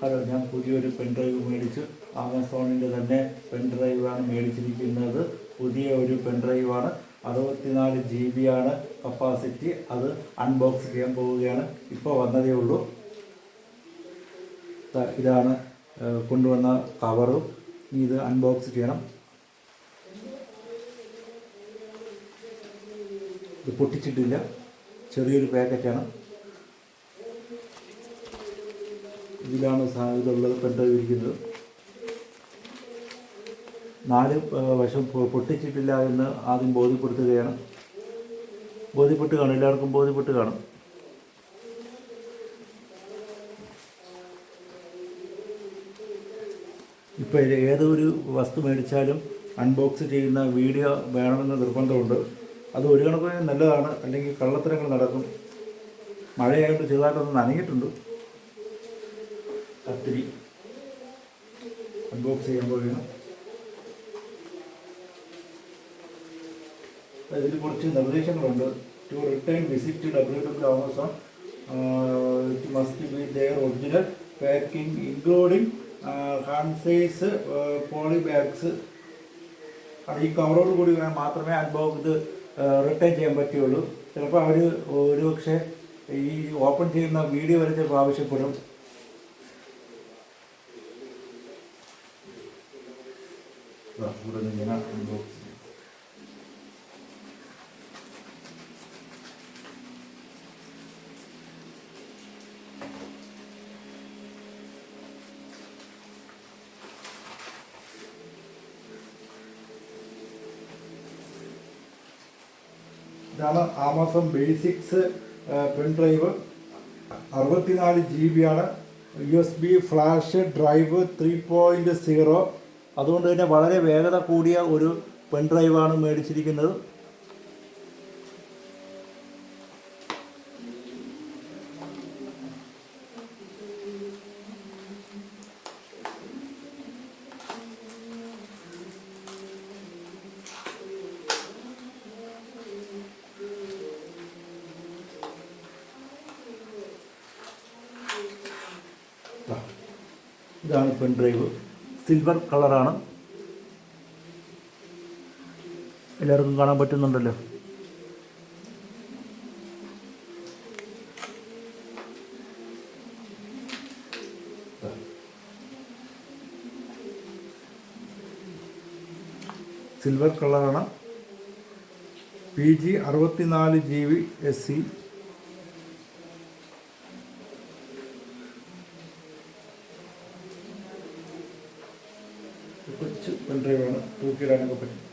Hello ഞാൻ പുതിയൊരു pen drive മേടിച്ചു. ആമസോണിന്റെ തന്നെ പെൻ ഡ്രൈവാണ് മേടിച്ചിരിക്കുന്നത്. പുതിയ ഒരു പെൻ ഡ്രൈവാണ് അറുപത്തിനാല് ജി ബി ആണ് കപ്പാസിറ്റി അത് അൺബോക്സ് ചെയ്യാൻ പോവുകയാണ്. ഇപ്പോൾ വന്നതേ ഉള്ളൂ. ഇതാണ് കൊണ്ടുവന്ന കവറും ഇത് അൺബോക്സ് ചെയ്യണം. ഇത് പൊട്ടിച്ചിട്ടില്ല. ചെറിയൊരു പാക്കറ്റാണ് ഇതിലാണ് സാ- ഇതുള്ളത് പെൻഡ്രൈവ് നാല് വശം പൊട്ടിച്ചിട്ടില്ല എന്ന് ആദ്യം ബോധ്യപ്പെടുത്തുകയാണ്. ബോധ്യപ്പെട്ട് കാണും. എല്ലാവർക്കും ബോധ്യപ്പെട്ട് കാണും. ഇപ്പോൾ ഏതൊരു വസ്തു മേടിച്ചാലും അൺബോക്സ് ചെയ്യുന്ന വീഡിയോ വേണമെന്ന് നിർബന്ധമുണ്ട്. അത് ഒരു കണക്കിന് നല്ലതാണ്. അല്ലെങ്കിൽ കള്ളത്തരങ്ങൾ നടക്കും. മഴയായിട്ട് ചെറുതായിട്ടൊന്ന് നനഞ്ഞിട്ടുണ്ട്. കത്തിരി. അൺബോക്സ് ചെയ്യുമ്പോൾ പോവുകയാണ് ഇതിൽ കുറച്ച് നിർദ്ദേശങ്ങളുണ്ട്. To return visit W W Amazon it must be their original packing including hand size poly bags അത് ഈ കവറോട് കൂടി വേണം മാത്രമേ അൺബോക്സ് ഇത് റിട്ടേൺ ചെയ്യാൻ പറ്റുകയുള്ളൂ ചിലപ്പോൾ അവർ ഒരു പക്ഷേ ഈ ഓപ്പൺ ചെയ്യുന്ന വീഡിയോ വരെ ചിലപ്പോൾ ആവശ്യപ്പെടും. Unbox ചെയ്യും. ഇതാണ് ആമസോൺ ബേസിക്സ് പെൻ ഡ്രൈവ് അറുപത്തിനാല് ജി ബി ആണ്. U S B flash drive three point zero അതുകൊണ്ട് തന്നെ വളരെ വേഗത കൂടിയ ഒരു പെൺ ഡ്രൈവാണ് മേടിച്ചിരിക്കുന്നത്. ഇതാണ് പെൺ ഡ്രൈവ് സിൽവർ കളറാണ്. എല്ലാവർക്കും കാണാൻ പറ്റുന്നുണ്ടല്ലോ. സിൽവർ കളറാണ്. പി ജി അറുപത്തിനാല് ജി ബി എസ് സി കൊച്ചു പെൺഡ്രൈവാണ് തൂക്കിയിടാനൊക്കെ പറ്റും.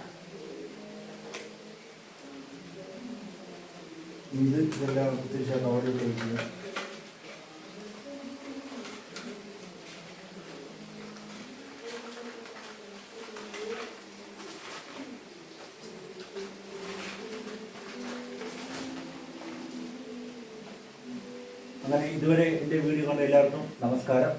ഇത് ഇതെല്ലാം പ്രത്യേകിച്ചാണ് ഓഡിയോ ഉപയോഗിക്കുന്നത് അങ്ങനെ ഇതുവരെ എന്റെ വീഡിയോ കണ്ട എല്ലാവർക്കും നമസ്കാരം.